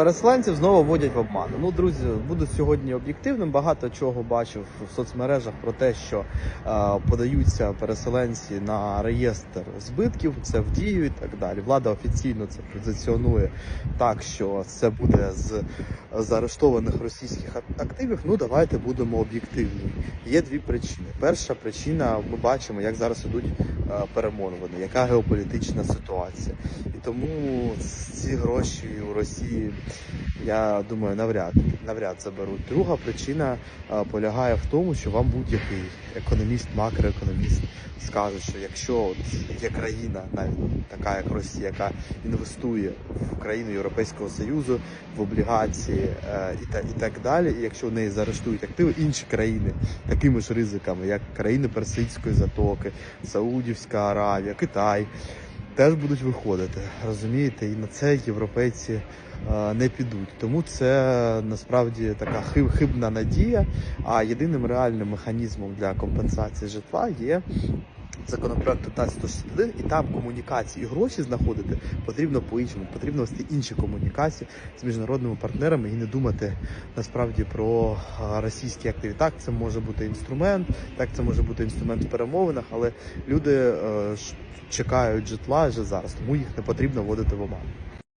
Переселенців знову вводять в обман. Ну, друзі, буду сьогодні об'єктивним. Багато чого бачив в соцмережах про те, що е, подаються переселенці на реєстр збитків, це в дію і так далі. Влада офіційно це позиціонує так, що це буде з заарештованих російських активів. Ну давайте будемо об'єктивні. Є дві причини. Перша причина, ми бачимо, як зараз ідуть е, перемовини, яка геополітична ситуація. І тому ці гроші у Росії, я думаю, навряд навряд заберуть. Друга причина е, полягає в тому, що вам будь-який економіст, макроекономіст скаже, що якщо от є країна, навіть така як Росія, яка інвестує в країну Європейського Союзу, в облігації е, і, та, і так далі, і якщо в неї заарештують активи інші країни такими ж ризиками, як країни Персидської затоки, Саудівська Аравія, Китай теж будуть виходити. Розумієте, і на це європейці е, не підуть. Тому це насправді така хиб, хибна надія. А єдиним реальним механізмом для компенсації житла є. Законопроект 1561, і там комунікації і гроші знаходити потрібно по-іншому. Потрібно вести інші комунікації з міжнародними партнерами і не думати насправді про російські активи. Так, це може бути інструмент, так це може бути інструмент в перемовинах, але люди е, чекають житла вже зараз, тому їх не потрібно вводити в оману.